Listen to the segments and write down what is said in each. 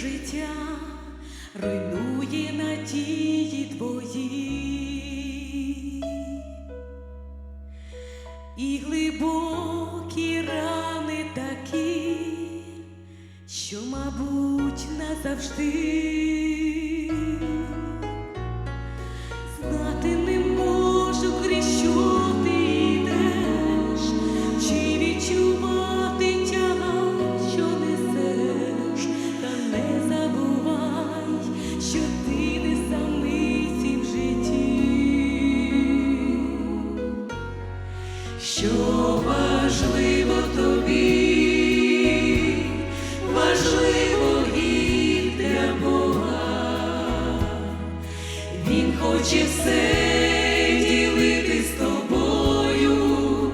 життя, руйнує надії твої, і глибокі рани такі, що, мабуть, назавжди. Що важливо тобі, важливо і для Бога. Він хоче все ділити тобою,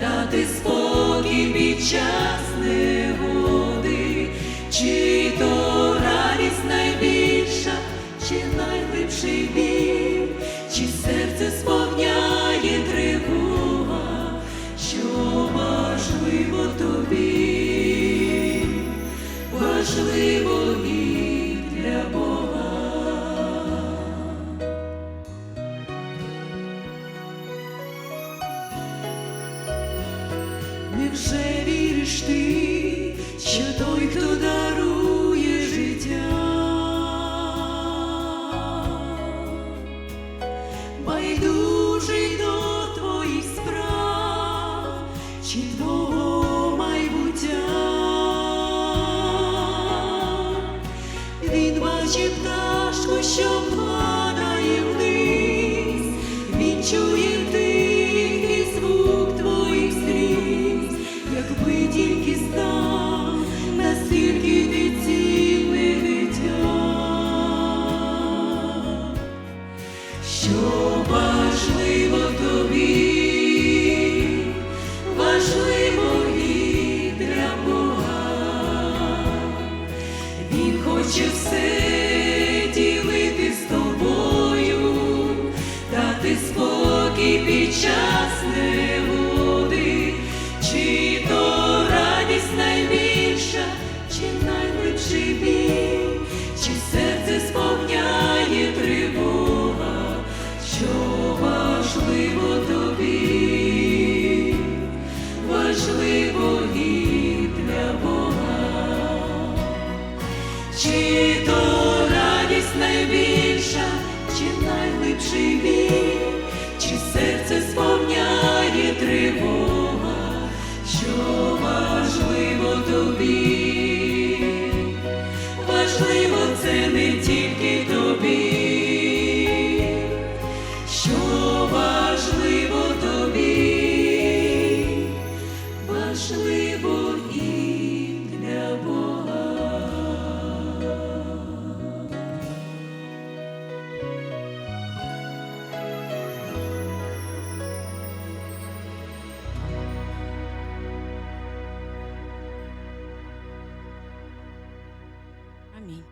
дати спокій під час негоди, чи то радість найбільша, чи найглибший біль, Невже віриш ти, що падає вниз, він чує тихий звук твоїх сліз, якби тільки знав, наскільки ти цінне дитя, чи то радість найбільша, чи найглибший біль, 你。